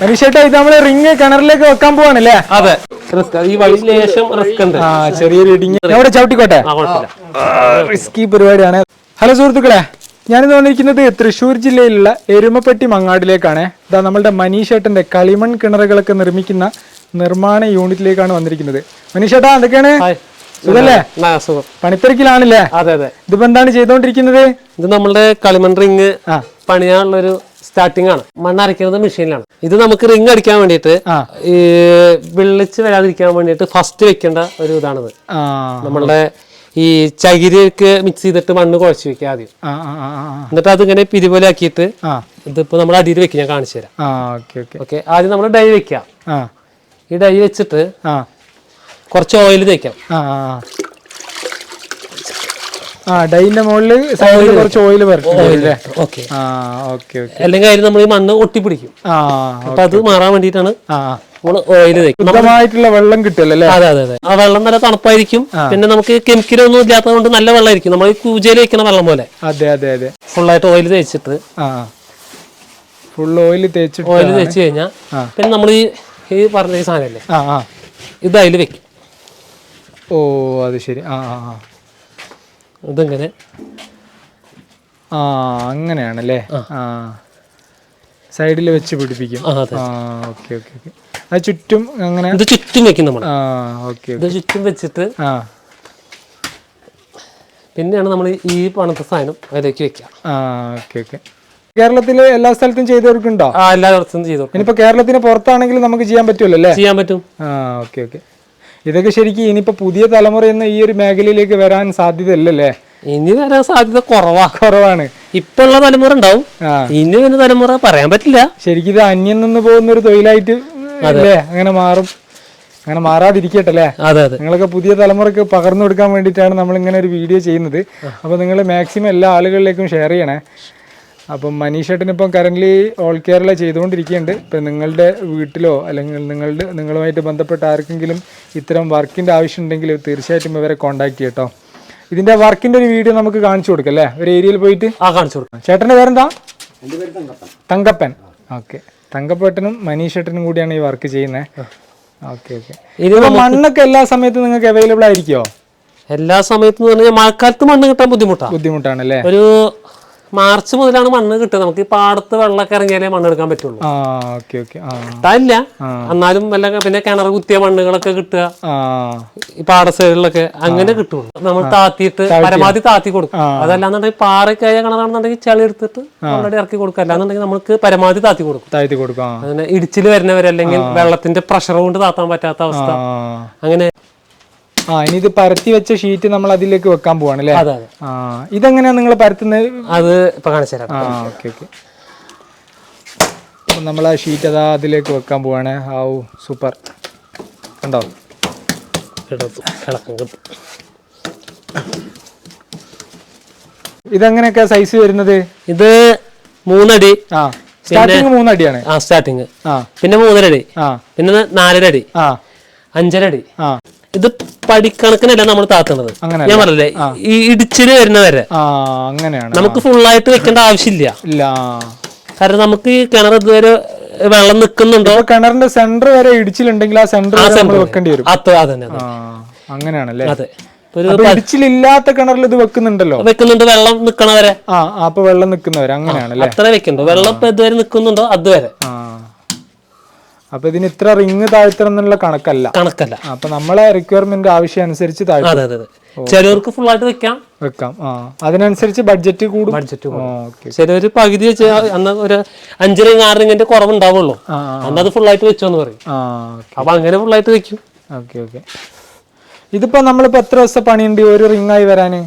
മനുഷ്യേട്ടാ ഇത് നമ്മൾ റിങ് കിണറിലേക്ക് വെക്കാൻ പോവാണല്ലേ? അതെ. ഈ ലേശം റിസ്ക് ഉണ്ട്. ആ ചെറിയൊരു അവിടെ ചവിട്ടിക്കോട്ടെ? റിസ്കി പരിപാടിയാണ്. ഹലോ സുഹൃത്തുക്കളെ. ഞാനിത് വന്നിരിക്കുന്നത് തൃശ്ശൂർ ജില്ലയിലുള്ള എരുമപ്പെട്ടി മങ്ങാടിലേക്കാണ്. ഇതാ നമ്മളുടെ മനീഷേട്ടന്റെ കളിമൺ കിണറുകളൊക്കെ നിർമ്മിക്കുന്ന നിർമ്മാണ യൂണിറ്റിലേക്കാണ് വന്നിരിക്കുന്നത്. മനീഷേട്ടാ എന്തൊക്കെയാണ്. സുഖല്ലേ? പണിത്തിരക്കിലാണല്ലേ? അതെ അതെ. ഇതിപ്പോ എന്താണ് ചെയ്തോണ്ടിരിക്കുന്നത്? ഇത് നമ്മളുടെ കളിമൺ റിങ് പണിയാനുള്ളൊരു പണിയാനുള്ള ഒരു സ്റ്റാർട്ടിംഗ് ആണ്. മണ്ണരയ്ക്കുന്നത് മെഷീനിലാണ് ഇത് നമുക്ക് റിംഗ് അടിക്കാൻ വേണ്ടിയിട്ട് ഈ വിളിച്ച് വരാതിരിക്കാൻ വേണ്ടിയിട്ട് ഫസ്റ്റ് വെക്കേണ്ട ഒരു ഇതാണിത്. നമ്മളുടെ ഈ ചകിരിയൊക്കെ മിക്സ് ചെയ്തിട്ട് മണ്ണ് കുഴച്ച് വെക്കുക ആദ്യം. എന്നിട്ട് അതിങ്ങനെ പിരിപോലെ ആക്കിയിട്ട് ആ. ഇതിപ്പോ നമ്മൾ അടിയിൽ വെക്കും ഞാൻ കാണിച്ചു തരാം. ഓക്കെ ആദ്യം നമ്മൾ ഡൈ വെക്കാം ഈ ഡൈ വെച്ചിട്ട് കുറച്ച് ഓയിൽ തേക്കാം. ആ ഡൈന്റെ മുകളിൽ സൈഡിൽ കുറച്ച് ഓയിൽ ഓക്കെ. ആ ഓക്കെ ഓക്കെ. അല്ലെങ്കിൽ അതിൽ നമ്മൾ ഈ മണ്ണ് ഒട്ടിപ്പിടിക്കും. ആ അപ്പൊ അത് മാറാൻ വേണ്ടിട്ടാണ് ആ. നമ്മൾ ഓയിൽ ശുദ്ധമായിട്ടുള്ള വെള്ളം കിട്ടില്ല അതെ അതെ അതെ. ആ വെള്ളം നല്ല തണുപ്പായിരിക്കും. പിന്നെ നമുക്ക് കെമിക്കലൊന്നും ഇല്ലാത്തത് കൊണ്ട് നല്ല വെള്ളമായിരിക്കും. നമ്മൾ ഈ കൂജയിൽ വെക്കുന്ന വെള്ളം പോലെ. അതെ അതെ അതെ. ഫുള്ളായിട്ട് ഓയിൽ തേച്ചിട്ട്. ഫുൾ ഓയിൽ തേച്ചിട്ട് ഓയിൽ തേച്ച് കഴിഞ്ഞാൽ പിന്നെ നമ്മൾ ഈ ഈ പറഞ്ഞ ഈ സാധനമല്ലേ ഇത് അതിൽ വെക്കും. ഓ അത് ശരി. ആ ആ. ഇതിങ്ങനെ? ആ അങ്ങനെയാണല്ലേ? ആ. സൈഡിൽ വെച്ച് പിടിപ്പിക്കും. ആ ഓക്കെ ഓക്കെ ഓക്കെ. അത് ചുറ്റും അങ്ങനെ ഇത് ചുറ്റും വെക്കും നമ്മൾ ആ ഓക്കെ ഇത് ചുറ്റും വെച്ചിട്ട് ആ. പിന്നെയാണ് നമ്മൾ ഈ പണത്തെ സാധനം അതിലേക്ക് വെക്കുക ആ ഓക്കെ ഓക്കെ. കേരളത്തിലെ എല്ലാ സ്ഥലത്തും ചെയ്തവർക്കുണ്ടോ? ആ എല്ലാ സ്ഥലത്തും ചെയ്തു ഇനിയിപ്പോ കേരളത്തിന് പുറത്താണെങ്കിലും നമുക്ക് ചെയ്യാൻ പറ്റുമല്ലോ അല്ലേ? ചെയ്യാൻ പറ്റും. ആ ഓക്കെ ഓക്കെ. ഇതൊക്കെ ശരിക്കും ഇനിയിപ്പോ പുതിയ തലമുറ എന്ന ഈ ഒരു മേഖലയിലേക്ക് വരാൻ സാധ്യതയല്ലല്ലേ? ഇനി വരാൻ സാധ്യത കുറവാ. കുറവാണ്. ഇപ്പൊ ഉള്ള തലമുറ ഉണ്ടാവും. ഇനി വരുന്ന തലമുറ പറയാൻ പറ്റില്ല. ശരിക്കും ഇത് അന്യം നിന്ന് പോകുന്ന ഒരു തൊഴിലായിട്ട് അല്ലേ? അങ്ങനെ മാറും. അങ്ങനെ മാറാതിരിക്കട്ടെ അല്ലേ? അതെ അതെ. നിങ്ങളൊക്കെ പുതിയ തലമുറയ്ക്ക് പകർന്നു കൊടുക്കാൻ വേണ്ടിയിട്ടാണ് നമ്മൾ ഇങ്ങനെ ഒരു വീഡിയോ ചെയ്യുന്നത്. അപ്പോൾ നിങ്ങൾ മാക്സിമം എല്ലാ ആളുകളിലേക്കും ഷെയർ ചെയ്യണേ. അപ്പം മനീഷേട്ടൻ ഇപ്പം കറന്റ്ലി ഓൾ കേരള ചെയ്തുകൊണ്ടിരിക്കുന്നുണ്ട് ഇപ്പം നിങ്ങളുടെ വീട്ടിലോ അല്ലെങ്കിൽ നിങ്ങളുടെ നിങ്ങളുമായിട്ട് ബന്ധപ്പെട്ട ആർക്കെങ്കിലും ഇത്തരം വർക്കിന്റെ ആവശ്യം ഉണ്ടെങ്കിൽ തീർച്ചയായിട്ടും ഇവരെ കോൺടാക്ട് ചെയ്യട്ടോ ഇതിന്റെ വർക്കിന്റെ ഒരു വീഡിയോ നമുക്ക് കാണിച്ചു കൊടുക്കാം അല്ലേ? ഒരു ഏരിയയിൽ പോയിട്ട്? ആ കാണിച്ചു കൊടുക്കാം. ചേട്ടന്റെ പേരെന്താ? തങ്കപ്പൻ. ഓക്കെ. തങ്കപ്പേട്ടനും മനീഷേട്ടനും കൂടിയാണ് ഈ വർക്ക് ചെയ്യുന്നത്. Okay okay. ഇത് മണ്ണൊക്കെ എല്ലാ സമയത്തും നിങ്ങൾക്ക് അവൈലബിൾ ആയിരിക്കുമോ എല്ലാ സമയത്തും എന്ന് പറഞ്ഞാൽ മഴക്കാലത്ത് മണ്ണ് കിട്ടാൻ ബുദ്ധിമുട്ടാണ് ബുദ്ധിമുട്ടാണ് അല്ലേ? ഒരു മാർച്ച് മുതലാണ് മണ്ണ് കിട്ടുക. നമുക്ക് ഈ പാടത്ത് വെള്ളമൊക്കെ ഇറങ്ങിയാലേ മണ്ണ് എടുക്കാൻ പറ്റുള്ളൂ. കിട്ടാനില്ല എന്നാലും വല്ല പിന്നെ കിണർ കുത്തിയ മണ്ണുകളൊക്കെ കിട്ടുക. ഈ പാട സൈഡിലൊക്കെ അങ്ങനെ കിട്ടുള്ളൂ. നമ്മൾ താത്തിയിട്ട് പരമാവധി താത്തി കൊടുക്കും. അതല്ലാന്നുണ്ടെങ്കിൽ പാറയൊക്കെ ആയ കിണറാണെന്നുണ്ടെങ്കിൽ ചളി എടുത്തിട്ട് ഓൾറെഡി ഇറക്കി കൊടുക്കുക അല്ലാന്നുണ്ടെങ്കിൽ നമുക്ക് പരമാവധി താത്തി കൊടുക്കും. താഴ്ത്തി കൊടുക്കാം അങ്ങനെ ഇടിച്ചിൽ വരുന്നവരല്ലെങ്കിൽ വെള്ളത്തിന്റെ പ്രഷർ കൊണ്ട് താത്താൻ പറ്റാത്ത അവസ്ഥ. അങ്ങനെ ആ ഇനി ഇത് പരത്തി വെച്ച ഷീറ്റ് നമ്മൾ അതിലേക്ക് വെക്കാൻ പോവാണ് അല്ലേ? അതെ അതെ. ആ ഇതെങ്ങനെയാ നിങ്ങൾ പരത്തുന്നത്? അത് ഇപ്പൊ കാണിച്ചു തരാം. ആ ഓക്കെ ഓക്കെ. നമ്മൾ ആ ഷീറ്റ് അതാ അതിലേക്ക് വെക്കാൻ പോവാണ്. ആ സൂപ്പർ. കിട്ടും ഇതെങ്ങനെയൊക്കെ സൈസ് വരുന്നത്? ഇത് മൂന്നടി. ആ സ്റ്റാർട്ടിങ് മൂന്നടിയാണ്. ആ സ്റ്റാർട്ടിങ് ആ. പിന്നെ മൂന്നരടി. ആ. പിന്നെ നാലര അടി ആ. അഞ്ചരടി. ആ. ഇത് പടിക്കണക്കിനല്ല നമ്മൾ താത്തുന്നത്. ഞാൻ പറഞ്ഞില്ലേ ഈ ഇടിച്ചിൽ വരുന്നവരെ ആ അങ്ങനെയാണ്. നമുക്ക് ഫുള്ളായിട്ട് വെക്കേണ്ട ആവശ്യമില്ല. കാരണം നമുക്ക് ഈ കിണർ ഇതുവരെ വെള്ളം നിൽക്കുന്നുണ്ടോ? കിണറിന്റെ സെന്റർ വരെ ഇടിച്ചിലുണ്ടെങ്കിൽ ആ സെന്റർ വെക്കേണ്ടി വരും. അത് അതന്നെ അങ്ങനെയാണല്ലേ? അതെ. ഇടിച്ചിലില്ലാത്ത കിണറിൽ ഇത് വെക്കുന്നുണ്ടല്ലോ? വെക്കുന്നുണ്ട് വെള്ളം നിക്കണവരെ ആ അപ്പൊ വെള്ളം നിക്കുന്നവരെ അങ്ങനെയാണല്ലേ? അത്ര വെക്കുന്നുണ്ടോ വെള്ളം ഇപ്പൊ ഇതുവരെ നിക്കുന്നുണ്ടോ അതുവരെ. അപ്പൊ ഇതിന് ഇത്ര റിങ് താഴ്ത്തണം എന്നുള്ള കണക്കല്ല. കണക്കല്ല. അപ്പൊ നമ്മളെ റിക്വയർമെന്റ് ആവശ്യം അനുസരിച്ച് താഴ്ത്തി. അതെ അതെ അതെ. ചിലവർക്ക് ആയിട്ട് വെക്കാം. വെക്കാം. ആ. അതിനനുസരിച്ച് ബഡ്ജറ്റ് കൂടും. ബഡ്ജറ്റ് ചിലവര് പകുതി വെച്ച് അന്ന് ഒരു അഞ്ച് റിങ് ആറ് റിങ്ങിന്റെ കുറവുണ്ടാവുള്ളൂ. അന്നത് അന്ന് അത് ആയിട്ട് വെച്ചോന്ന് പറയും. അപ്പൊ അങ്ങനെ ഫുൾ ആയിട്ട് വെക്കും. ഓക്കെ ഓക്കെ ഇതിപ്പോ നമ്മളിപ്പോ എത്ര ദിവസത്തെ പണിയുണ്ട്? ഒരു റിംഗ് ആയി വരാന്?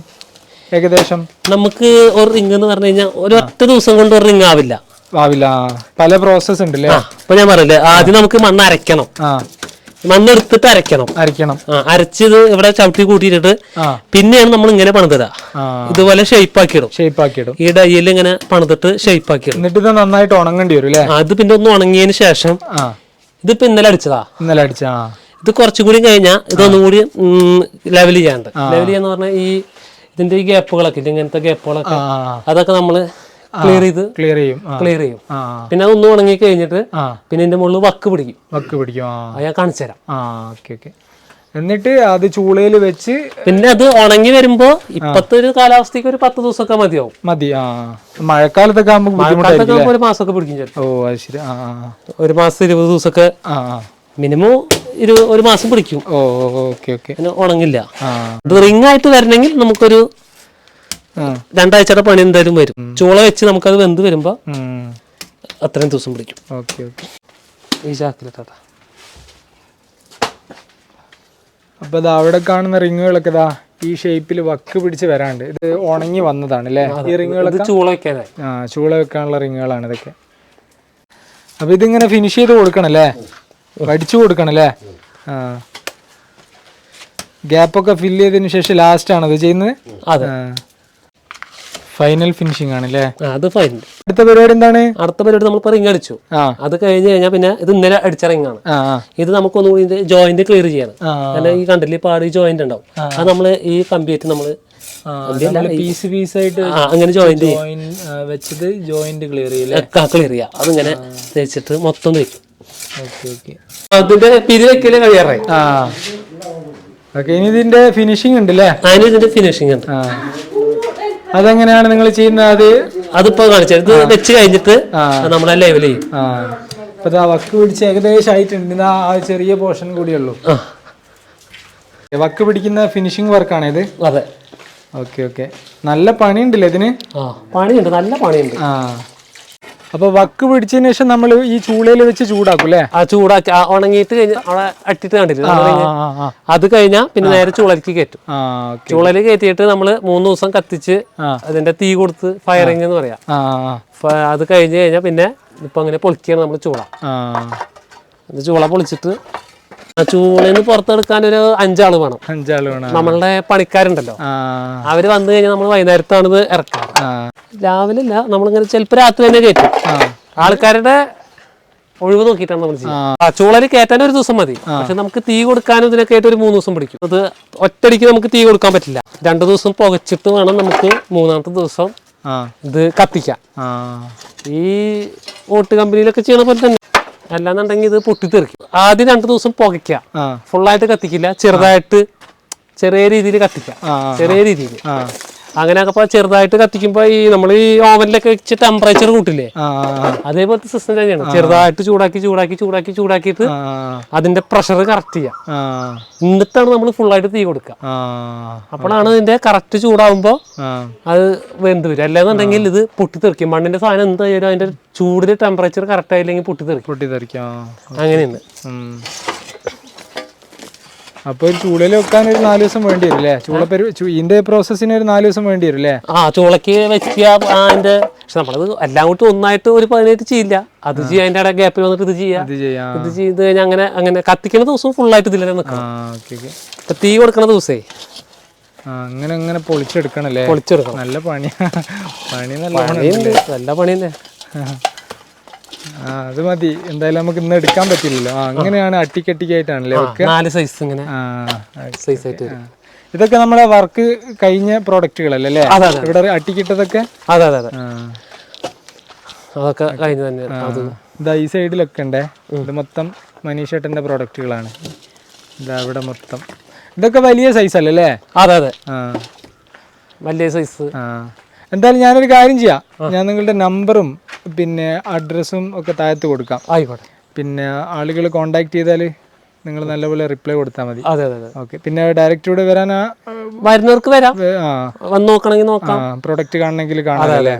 ഏകദേശം? നമുക്ക് ഒരു റിങ് എന്ന് പറഞ്ഞു കഴിഞ്ഞാൽ ഒരു ഒറ്റ ദിവസം കൊണ്ട് ഒരു റിങ് ആവില്ല. ആവില്ല പല പ്രോസസ് ഉണ്ട് അപ്പൊ ഞാൻ പറഞ്ഞില്ലേ ആദ്യം നമുക്ക് മണ്ണ് അരയ്ക്കണം. ആ. മണ്ണ് എടുത്തിട്ട് അരയ്ക്കണം. അരയ്ക്കണം. അരച്ചത് ഇവിടെ ചവിട്ടി കൂട്ടിയിട്ട് പിന്നെയാണ് നമ്മൾ ഇങ്ങനെ പണിതരാ. ആ. ഇതുപോലെ ഷേപ്പ് ആക്കിയിടും ഷേപ്പ് ആക്കിയിടും ഈ ഡയ്യിൽ ഇങ്ങനെ പണിതിട്ട് ഷേപ്പ് ആക്കിയിടും എന്നിട്ട് ഇത് നന്നായിട്ട് ഉണങ്ങേണ്ടി വരും അല്ലേ? അത് പിന്നെ ഒന്ന് ഉണങ്ങിയതിന് ശേഷം ഇതിപ്പോ ഇന്നലെ അടിച്ചതാ. ഇന്നലെ അടിച്ച ഇത് കുറച്ചും കൂടി കഴിഞ്ഞാൽ ഇതൊന്നും കൂടി ലെവൽ ചെയ്യാണ്ട്. ലെവൽ ചെയ്യാന്ന് പറഞ്ഞാൽ ഈ ഇതിന്റെ ഈ ഗ്യാപ്പുകളൊക്കെ ഇങ്ങനത്തെ ഗ്യാപ്പുകളൊക്കെ അതൊക്കെ നമ്മൾ ക്ലിയർ ചെയ്ത്? ക്ലിയർ ചെയ്യും. ക്ലിയർ ചെയ്യും. പിന്നെ അതൊന്ന് ഉണങ്ങി കഴിഞ്ഞിട്ട് പിന്നെ എന്റെ മുകളിൽ വക്ക് പിടിക്കും. വക്ക് പിടിക്കും ഞാൻ കാണിച്ചു തരാം. ആ ഓക്കെ ഓക്കെ. എന്നിട്ട് അത് ചൂളയിൽ വെച്ച് പിന്നെ അത് ഉണങ്ങി വരുമ്പോ ഇപ്പത്തെ ഒരു കാലാവസ്ഥക്ക് ഒരു പത്ത് ദിവസമൊക്കെ മതിയാവും. മതി മഴക്കാലത്തൊക്കെ ആകുമ്പോൾ ഒരു മാസമൊക്കെ പിടിക്കും ഓ അത് ശരി. ഒരു മാസം ഇരുപത് ദിവസമൊക്കെ മിനിമം ഒരു ഒരു മാസം പിടിക്കും. ഓ ഓക്കെ ഓക്കെ. പിന്നെ ഉണങ്ങില്ല. റിംഗ് ആയിട്ട് വരണമെങ്കിൽ നമുക്കൊരു രണ്ടാഴ്ചയുടെ പണി എന്തായാലും വരും. ചൂള വെച്ച് നമുക്കത് വെന്ത് വരുമ്പോ. അത്രയും ദിവസം പിടിക്കും. Okay okay. ഈ അപ്പൊ ദാ അവിടെ കാണുന്ന റിങ്ങുകളൊക്കെ ഇതാ ഈ ഷേപ്പിൽ വക്ക് പിടിച്ച് വരാണ്ട്. ഇത് ഉണങ്ങി വന്നതാണ് അല്ലേ ഈ ഇത് റിങ്ങുകളൊക്കെ? ചൂള വെക്കാനായി. ആ ചൂള വെക്കാനുള്ള റിങ്ങുകളാണ് ഇതൊക്കെ. അപ്പൊ ഇതിങ്ങനെ ഫിനിഷ് ചെയ്ത് കൊടുക്കണല്ലേ വടിച്ചു കൊടുക്കണല്ലേ ആ. ഗ്യാപ്പൊക്കെ ഫില്ല് ചെയ്തതിന് ശേഷം ലാസ്റ്റ് ആണ് ഇത് ചെയ്യുന്നത്? ഫൈനൽ ഫിനിഷിംഗ് ആണ് അല്ലേ അത് ഫൈനൽ അടുത്ത പരിപാടി എന്താണ്? അടുത്ത പരിപാടി നമ്മൾ റിംഗ് അടിച്ചു. അത് കഴിഞ്ഞ് കഴിഞ്ഞാൽ പിന്നെ ഇത് ഇന്നലെ അടിച്ച റിംഗ് ആണ്. ആ ആ. ഇത് നമുക്കൊന്നും കൂടി ജോയിന്റ് ക്ലിയർ ചെയ്യണം. കാരണം ഈ കണ്ടില്ലേ പാട് ജോയിന്റ് ഉണ്ടാവും. അത് നമ്മൾ ഈ കമ്പ്യൂട്ടർ നമ്മൾ പീസ് പീസ് ആയിട്ട് അങ്ങനെ ജോയിന്റ് വെച്ചത് ജോയിന്റ് ക്ലിയർ ചെയ്യില്ലേ? ക്ലിയർ ചെയ്യാം. അതിങ്ങനെ തേച്ചിട്ട് മൊത്തം തേക്കും. അതിന്റെ പിരി വെക്കൽ കഴിയാറായി. ഇനി ഇതിന്റെ ഫിനിഷിംഗ് ഉണ്ട് അല്ലേ അതിന് ഇതിന്റെ ഫിനിഷിംഗ് ഉണ്ട്. അതെങ്ങനെയാണ് നിങ്ങൾ ചെയ്യുന്നത് അത്? അതിപ്പോ കാണിച്ചത് വെച്ച് കഴിഞ്ഞിട്ട് നമ്മളെ ലെവൽ ചെയ്യും. ആ. ഇപ്പൊ ദാ വക്ക് പിടിച്ച് ഏകദേശം ആയിട്ടുണ്ട്. ആ ചെറിയ പോർഷൻ കൂടിയുള്ളൂ ആ. വക്ക് പിടിക്കുന്ന ഫിനിഷിംഗ് വർക്കാണ് ഇത്. അതെ. Okay okay. നല്ല പണിയുണ്ടല്ലേ ഇതിന്? ആ. പണിയുണ്ട്. നല്ല പണിയുണ്ട്. ആ. അപ്പൊ വക്ക് പിടിച്ചതിന് ശേഷം നമ്മൾ ഈ ചൂളയിൽ വെച്ച് ചൂടാക്കും അല്ലേ ആ ചൂടാക്കി ആ ഉണങ്ങിയിട്ട് കഴിഞ്ഞ അവിടെ അട്ടിട്ട് കണ്ടിട്ടില്ല ആ അത് കഴിഞ്ഞാൽ പിന്നെ നേരെ ചൂളലേക്ക് കയറ്റും. ആ ഓക്കെ. ചൂളയിൽ കയറ്റിയിട്ട് നമ്മൾ മൂന്ന് ദിവസം കത്തിച്ച് അതിന്റെ തീ കൊടുത്ത് ഫയറിങ് എന്ന് പറയാം. ആ ആ ഫ- അത് കഴിഞ്ഞ് കഴിഞ്ഞാൽ പിന്നെ ഇപ്പൊ അങ്ങനെ പൊളിക്കുകയാണ് നമ്മൾ ചൂള. ആ. ഇത് ചൂള പൊളിച്ചിട്ട് ആ ചൂളയിൽ നിന്ന് പുറത്തെടുക്കാൻ ഒരു അഞ്ചാൾ വേണം. അഞ്ചാൾ വേണം. നമ്മളുടെ പണിക്കാരുണ്ടല്ലോ. ആ. അവർ വന്നു കഴിഞ്ഞാൽ നമ്മൾ വൈകുന്നേരത്താണ് ഇത് ഇറക്കുക ആ. രാവിലെ ഇല്ല. നമ്മളിങ്ങനെ ചിലപ്പോൾ രാത്രി തന്നെ കയറ്റും ആൾക്കാരുടെ ഒഴിവ് നോക്കിയിട്ടാണ് നമ്മൾ ചെയ്യുന്നത്. ആ ചൂളരി കയറ്റാൻ ഒരു ദിവസം മതി. പക്ഷെ നമുക്ക് തീ കൊടുക്കാനും ഇതിനൊക്കെ ആയിട്ട് ഒരു മൂന്ന് ദിവസം പിടിക്കും. അത് ഒറ്റയടിക്ക് നമുക്ക് തീ കൊടുക്കാൻ പറ്റില്ല. രണ്ടു ദിവസം പുകച്ചിട്ട് വേണം നമുക്ക് മൂന്നാമത്തെ ദിവസം ഇത് കത്തിക്കാം. ഈ ഓട്ട് കമ്പനിയിലൊക്കെ ചെയ്യണ പോലെ തന്നെ. അല്ലാന്നുണ്ടെങ്കിൽ ഇത് പൊട്ടിത്തെറിക്കും. ആദ്യം രണ്ടു ദിവസം പുകയ്ക്കാം ആ. ഫുള്ളായിട്ട് കത്തിക്കില്ല. ചെറുതായിട്ട് ചെറിയ രീതിയിൽ കത്തിക്കാം. ചെറിയ രീതിയിൽ. അങ്ങനെയൊക്കെ അപ്പൊ ചെറുതായിട്ട് കത്തിക്കുമ്പോ ഈ നമ്മൾ ഈ ഓവനിലൊക്കെ വെച്ച് ടെമ്പറേച്ചർ കൂട്ടില്ലേ? അതേപോലത്തെ സിസ്റ്റം തന്നെയാണ്. ചെറുതായിട്ട് ചൂടാക്കി ചൂടാക്കി ചൂടാക്കി ചൂടാക്കിയിട്ട് അതിന്റെ പ്രഷർ കറക്റ്റ് ചെയ്യാം. എന്നിട്ടാണ് നമ്മൾ ആയിട്ട് തീ കൊടുക്കുക അപ്പോഴാണ് ഇതിന്റെ കറക്റ്റ് ചൂടാവുമ്പോൾ ആ. അത് വെന്ത് വരും. അല്ലാന്നുണ്ടെങ്കിൽ ഇത് പൊട്ടിത്തെറിക്കും. മണ്ണിന്റെ സാധനം എന്തായാലും അതിന്റെ ചൂടിന്റെ ടെമ്പറേച്ചർ കറക്റ്റ് ആയില്ലെങ്കിൽ പൊട്ടിത്തെറിക്കും. പൊട്ടിത്തെറിക്കാം. അങ്ങനെയുണ്ട്. അപ്പൊ ഒരു ചൂളയിൽ വെക്കാൻ ഒരു നാല് ദിവസം വേണ്ടി വരും അല്ലേ ചൂളപ്പരി ഇതിന്റെ പ്രോസസ്സിന് ഒരു നാല് ദിവസം വേണ്ടി വരും അല്ലേ ആ ചൂളക്ക് വെക്കുക അതിന്റെ പക്ഷെ നമ്മളത് എല്ലാം കൂട്ടി ഒന്നായിട്ട് ഒരു പതിനായിട്ട് ചെയ്യില്ല. അത് ചെയ്യാൻ അതിന്റെ ഇടയിൽ ഗ്യാപ്പിൽ വന്നിട്ട് ഇത് ചെയ്യാം. ഇത് ചെയ്യാം. ഇത് ചെയ്ത് കഴിഞ്ഞാൽ അങ്ങനെ അങ്ങനെ കത്തിക്കുന്ന ദിവസം ഫുള്ളായിട്ട് ഇതിലെ നിൽക്കണം. ഇപ്പൊ തീ കൊടുക്കണ ദിവസേ. അങ്ങനെ അങ്ങനെ പൊളിച്ചെടുക്കണല്ലേ പൊളിച്ചെടുക്കണം. നല്ല പണി പണി നല്ല പണിയുണ്ട്. നല്ല പണി തന്നെ ആ അത് മതി. എന്തായാലും നമുക്ക് ഇന്ന് എടുക്കാൻ പറ്റില്ലല്ലോ. ആ അങ്ങനെയാണ് അട്ടിക്കട്ടിക്കായിട്ടാണല്ലേ ഒക്കെ നാല് സൈസ് ഇങ്ങനെ. സൈസ് ആയിട്ട് ഇതൊക്കെ നമ്മുടെ വർക്ക് കഴിഞ്ഞ പ്രോഡക്റ്റുകളല്ലേ അല്ലേ ഇവിടെ അട്ടിക്കിട്ടതൊക്കെ? അതെ അതെ അതെ. അതൊക്കെ കഴിഞ്ഞു തന്നെ ഇതാ ഈ സൈഡിലൊക്കെ ഉണ്ടേ? ഇത് മൊത്തം മനീഷേട്ടന്റെ പ്രോഡക്റ്റുകളാണ് ഇതാ ഇവിടെ മൊത്തം. ഇതൊക്കെ വലിയ സൈസ് അല്ലേ അല്ലേ അതെ. അതെ വലിയ സൈസ് ആ. എന്തായാലും ഞാനൊരു കാര്യം ചെയ്യാം. ഞാൻ നിങ്ങളുടെ നമ്പറും പിന്നെ അഡ്രസ്സും ഒക്കെ താഴത്ത് കൊടുക്കാം. ആയിക്കോട്ടെ. പിന്നെ ആളുകൾ കോണ്ടാക്ട് ചെയ്താൽ നിങ്ങൾ നല്ലപോലെ റിപ്ലൈ കൊടുത്താൽ മതി. അതെ അതെ ഓക്കെ പിന്നെ ഡയറക്റ്റ് ഇവിടെ വരാൻ വരുന്നവർക്ക് വരാം. വന്ന് നോക്കണമെങ്കിൽ നോക്കാം. പ്രൊഡക്റ്റ് കാണണമെങ്കിൽ കാണാം അല്ലേ?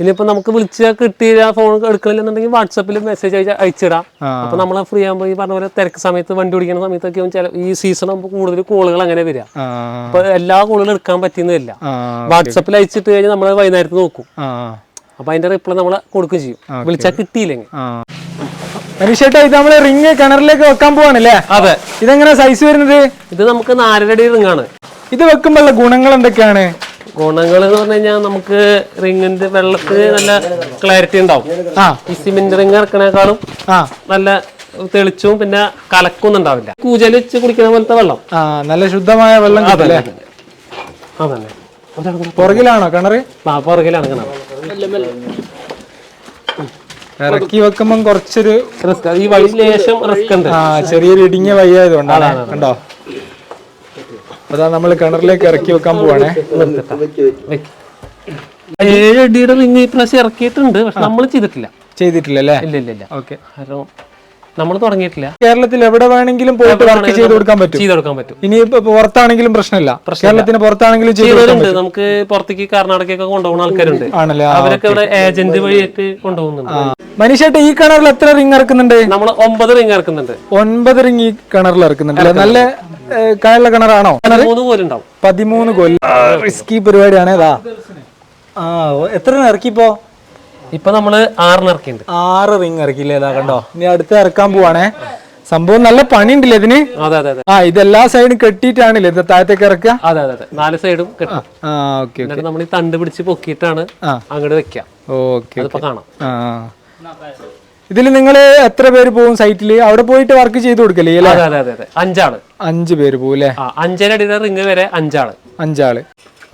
ഇനിയിപ്പോ നമുക്ക് വിളിച്ച് കിട്ടിയില്ല ഫോൺ എടുക്കണില്ലെന്നുണ്ടെങ്കിൽ വാട്സപ്പിൽ മെസ്സേജ് അയച്ച് അയച്ചിടാം. അപ്പോൾ അപ്പൊ നമ്മൾ ഫ്രീ ആകുമ്പോൾ ഈ പറഞ്ഞ പോലെ തിരക്ക് സമയത്ത് വണ്ടി ഓടിക്കുന്ന സമയത്തൊക്കെ ചില ഈ സീസൺ ആകുമ്പോൾ കൂടുതൽ കോളുകൾ അങ്ങനെ വരിക അപ്പോൾ അപ്പൊ എല്ലാ കോളുകളും എടുക്കാൻ പറ്റുന്നില്ല വാട്സപ്പിൽ അയച്ചിട്ട് കഴിഞ്ഞാൽ നമ്മൾ വൈകുന്നേരത്ത് നോക്കും. അപ്പൊ അതിന്റെ റിപ്ലൈ നമ്മൾ കൊടുക്കുകയും ചെയ്യും. വിളിച്ചാൽ കിട്ടിയില്ലെങ്കിൽ. ആ. മനീഷേട്ടാ ഇത് നമ്മൾ റിങ് കിണറിലേക്ക് വെക്കാൻ പോവാണല്ലേ? അതെ. ഇതെങ്ങനെ സൈസ് വരുന്നത്? ഇത് നമുക്ക് നാലരടി ആണ്. ഇത് വെക്കുമ്പോഴുള്ള ഗുണങ്ങൾ എന്തൊക്കെയാണ്? ഗുണങ്ങൾ എന്ന് പറഞ്ഞു കഴിഞ്ഞാൽ നമുക്ക് റിങ്ങിന്റെ വെള്ളത്തിന് നല്ല ക്ലാരിറ്റി ഉണ്ടാവും. ഈ സിമെന്റ് റിങ് ഇറക്കണേക്കാളും നല്ല തെളിച്ചും പിന്നെ കലക്കൊന്നും ഉണ്ടാവില്ല. കൂജൽ വെച്ച് കുടിക്കുന്ന പോലത്തെ വെള്ളം. നല്ല ശുദ്ധമായ വെള്ളം അതന്നെ. പുറകിലാണോ കിണറ്? ആ പുറകിലാണ് കിണറ്. ഇറക്കി വെക്കുമ്പോൾ കുറച്ചൊരു റിസ്ക്. ഈ വഴി ലേശം റിസ്ക് ഉണ്ട്. ആ ചെറിയൊരു ഇടുങ്ങിയ വയ്യായതുകൊണ്ടാണ് കണ്ടോ? അതാ നമ്മൾ കിണറിലേക്ക് ഇറക്കി വെക്കാൻ പോവാണേ. ഏഴ് അടിയുടെ റിങ് ഈ പ്രാവശ്യം ഇറക്കിയിട്ടുണ്ട് പക്ഷെ നമ്മൾ ചെയ്തിട്ടില്ല. ചെയ്തിട്ടില്ല ഇല്ല ഇല്ല ഇല്ല. ഓക്കെ. കാരണം നമ്മൾ തുടങ്ങിയിട്ടില്ല. കേരളത്തിൽ എവിടെ വേണമെങ്കിലും പോയിട്ട് വർക്ക് ചെയ്ത് കൊടുക്കാൻ പറ്റും? ചെയ്ത് കൊടുക്കാൻ പറ്റും. ഇനി പുറത്താണെങ്കിലും പ്രശ്നമില്ല. കേരളത്തിന് പുറത്താണെങ്കിലും ചെയ്തുണ്ട് ചെയ്തവരുണ്ട്. നമുക്ക് പുറത്തേക്ക് കർണാടകയൊക്കെ കൊണ്ടുപോകുന്ന ആൾക്കാരുണ്ട്. ആണല്ലേ? അവരൊക്കെ ഇവിടെ ഏജന്റ് വഴിയായിട്ട് കൊണ്ടുപോകുന്നുണ്ട്. മനീഷേട്ട ഈ കിണറിൽ എത്ര റിംഗ് ഇറക്കുന്നുണ്ട്? നമ്മൾ ഒമ്പത് റിംഗ് ഇറക്കുന്നുണ്ട്. ഒൻപത് റിങ് ഈ കിണറിൽ ഇറക്കുന്നുണ്ട് നല്ല കായുള്ള കിണറാണോ? മൂന്ന് പതിമൂന്ന് കൊല്ലം റിസ്കി പരിപാടിയാണ്. ഏതാ? ആ എത്ര ഇറക്കിപ്പോ? ഇപ്പൊ നമ്മൾ ആറിന് ഇറക്കിയിട്ടുണ്ട്. ആറ് റിങ് ഇറക്കില്ലേ ഇതാ കണ്ടോ? ഇനി അടുത്ത് ഇറക്കാൻ പോവാണേ. സംഭവം നല്ല പണി ഉണ്ടല്ലേ ഇതിന്? അതെ അതെ അതെ. ആ ഇതെല്ലാ സൈഡും കെട്ടിയിട്ടാണല്ലേ ഇത് താഴത്തേക്ക് ഇറക്കുക? അതെ അതെ അതെ. നാല് സൈഡും കെട്ടും. ആ ഓക്കെ എന്നിട്ട് നമ്മൾ ഈ തണ്ട് പിടിച്ച് പൊക്കിയിട്ടാണ്. അങ്ങോട്ട് വെക്കുക. ഓക്കെ അതിപ്പോ കാണാം. ആ ഇതിൽ നിങ്ങൾ എത്ര പേര് പോകും സൈറ്റിൽ അവിടെ പോയിട്ട് വർക്ക് ചെയ്ത് കൊടുക്കല്ലേ അതെ അതെ അതെ അതെ. അഞ്ചാൾ. അഞ്ച് പേര് പോകും അല്ലേ ആ അഞ്ചര അടിയുടെ റിങ് വരെ അഞ്ചാൾ. അഞ്ചാൾ.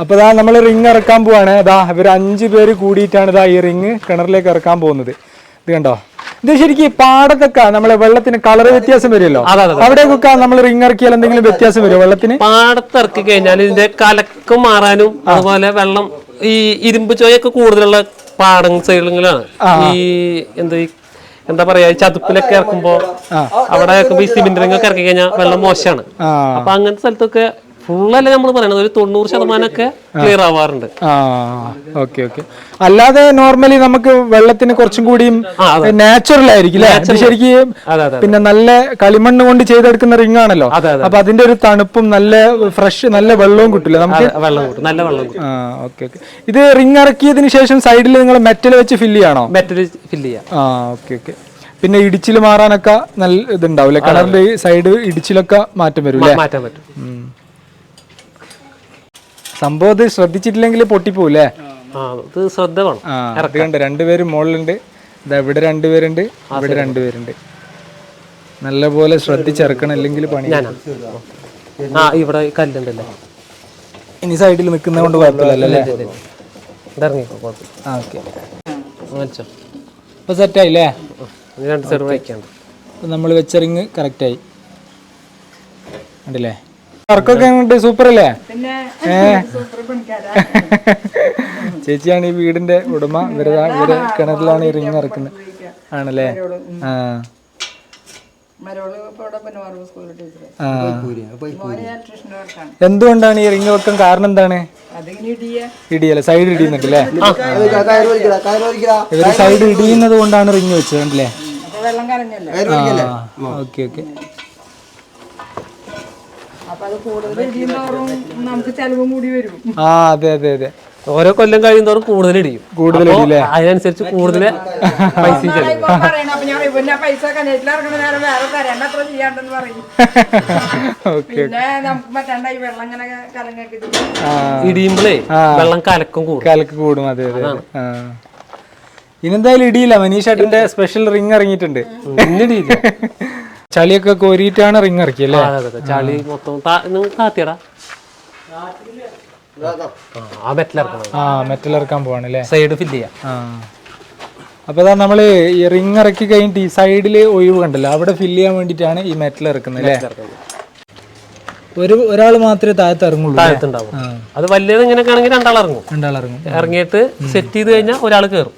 അപ്പൊ ഇതാ നമ്മൾ റിങ് ഇറക്കാൻ പോവാണ്. ഇതാ ഇവർ അഞ്ച് പേര് കൂടിയിട്ടാണ് ഇതാ ഈ റിങ് കിണറിലേക്ക് ഇറക്കാൻ പോകുന്നത്. ഇത് കണ്ടോ? ഇത് ശരിക്കും പാടത്തൊക്കെ നമ്മളെ വെള്ളത്തിന് കളർ വ്യത്യാസം വരുമല്ലോ? അവിടേക്കൊക്കെ നമ്മൾ റിങ് ഇറക്കിയാൽ എന്തെങ്കിലും വ്യത്യാസം വരുമോ വെള്ളത്തിന്? പാടത്ത് ഇറക്കി കഴിഞ്ഞാൽ ഇതിന്റെ കലക്ക് മാറാനും അതുപോലെ വെള്ളം ഈ ഇരുമ്പ് ചോയൊക്കെ കൂടുതലുള്ള പാടം സൈഡിലാണ് ഈ എന്താ എന്താ പറയാ ചതുപ്പിലൊക്കെ ഇറക്കുമ്പോ അവിടെ ഈ സിമെന്റ് റിംഗ് ഒക്കെ ഇറക്കി കഴിഞ്ഞാൽ വെള്ളം മോശമാണ്. അപ്പൊ അങ്ങനത്തെ സ്ഥലത്തൊക്കെ ഫുള്ളല്ല നമ്മൾ പറയണത്? ഒരു തൊണ്ണൂറ് ശതമാനമൊക്കെ ക്ലിയർ ആവാറുണ്ട്. ആ ഓക്കെ ഓക്കെ അല്ലാതെ നോർമലി നമുക്ക് വെള്ളത്തിന് കുറച്ചും കൂടിയും നാച്ചുറൽ ആയിരിക്കും ശരിക്കും പിന്നെ നല്ല കളിമണ്ണ് കൊണ്ട് ചെയ്തെടുക്കുന്ന റിംഗ് ആണല്ലോ. അപ്പൊ അതിന്റെ ഒരു തണുപ്പും നല്ല ഫ്രഷ് നല്ല വെള്ളവും കിട്ടില്ല നമുക്ക്? വെള്ളം കൂട്ടും. നല്ല വെള്ളം ആ ഓക്കെ ഓക്കെ ഇത് റിംഗ് ഇറക്കിയതിന് ശേഷം സൈഡിൽ നിങ്ങൾ മെറ്റൽ വെച്ച് ഫില്ല് ചെയ്യണോ? മെറ്റൽ ഫില്ല് ചെയ്യാം. ആ ഓക്കെ ഓക്കെ പിന്നെ ഇടിച്ചിൽ മാറാനൊക്കെ നല്ല ഇതുണ്ടാവും കളറിന്റെ സൈഡ് ഇടിച്ചിലൊക്കെ മാറ്റം വരും. മാറ്റാൻ പറ്റും. സംഭവം അത് ശ്രദ്ധിച്ചിട്ടില്ലെങ്കിൽ പൊട്ടിപ്പോവില്ലേ? ഇത് ശ്രദ്ധ വേണം. ആ അത് കണ്ട് രണ്ടുപേരും മുകളിലുണ്ട്. ഇതാ ഇവിടെ രണ്ടുപേരുണ്ട് ഇവിടെ രണ്ടുപേരുണ്ട്. നല്ലപോലെ ശ്രദ്ധിച്ചിറക്കണം അല്ലെങ്കിൽ പണി ആ ഇവിടെ കല്ലുണ്ടല്ലേ? ഇനി സൈഡിൽ നിൽക്കുന്ന കൊണ്ട് കുഴപ്പമില്ലല്ലോ അല്ലേ? ഇതറിങ്ങിക്കോ കുഴപ്പമില്ല. ആ ഓക്കെ. വലിച്ചോ ഇപ്പൊ സെറ്റായില്ലേ? രണ്ട് സൈഡ് വയ്ക്കാണ്ട് നമ്മൾ വെച്ച റിങ് കറക്റ്റായി ഉണ്ടല്ലേ വർക്കൊക്കെ ഉണ്ട് സൂപ്പർ അല്ലേ ഏ. ചേച്ചിയാണ് ഈ വീടിന്റെ ഉടമ. ഇവരെ ഇവരെ കിണറിലാണ് ഇറങ്ങി നടക്കുന്നത്. ഇറക്കുന്നത് ആണല്ലേ ആ. എന്തുകൊണ്ടാണ് ഈ റിങ് വെക്കാൻ കാരണം എന്താണ്? ഇടിയല്ലേ? സൈഡ് ഇടിയുന്നുണ്ട് അല്ലേ ഇവർ സൈഡ് ഇടിയുന്നത് കൊണ്ടാണ് റിങ് വെച്ചത് അല്ലേ ഓക്കെ ഓക്കെ അപ്പൊ അത് കൂടുതൽ ഇടിയുന്നോറും നമുക്ക് ചെലവും കൂടി വരും ആ അതെ അതെ അതെ. ഓരോ കൊല്ലം കഴിയുന്നതോറും കൂടുതൽ ഇടിയും. കൂടുതൽ അതിനനുസരിച്ച് കൂടുതൽ പൈസ ഇടിയുമ്പോഴേ വെള്ളം കലക്കും കൂടും. കലക്ക് കൂടും അതെ അതെ ഇനി എന്തായാലും ഇനെന്തായാലും ഇടിയില്ല. മനീഷാട്ടിന്റെ സ്പെഷ്യൽ റിങ് ഇറങ്ങിയിട്ടുണ്ട്. പിന്നെ ഇടിയില്ല ചളിയൊക്കെ കോരിയിട്ടാണ് റിങ് ഇറക്കി അല്ലേ? അതെ, അതെ. ചളി മൊത്തം താത്തിയടാ. ആ ബെറ്റിലിറക്കണം ആ മെറ്റൽ ഇറക്കാൻ പോവാണല്ലേ സൈഡ് ഫില്ല് ചെയ്യാം. ആ. അപ്പൊ ഇതാ നമ്മൾ ഈ റിങ് ഇറക്കി കഴിഞ്ഞിട്ട് ഈ സൈഡിൽ ഒഴിവ് കണ്ടല്ലോ. അവിടെ ഫില്ല് ചെയ്യാൻ വേണ്ടിയിട്ടാണ് ഈ മെറ്റൽ ഇറക്കുന്നത് അല്ലേ? ഒരു ഒരാൾ മാത്രമേ താഴത്ത് ഇറങ്ങുള്ളൂ അല്ലേ? താഴത്തുണ്ടാവും. അത് വലിയത് ഇങ്ങനെയൊക്കെ ആണെങ്കിൽ രണ്ടാൾ ഇറങ്ങും. രണ്ടാൾ ഇറങ്ങും. ഇറങ്ങിയിട്ട് സെറ്റ് ചെയ്ത് കഴിഞ്ഞാൽ ഒരാൾ കയറും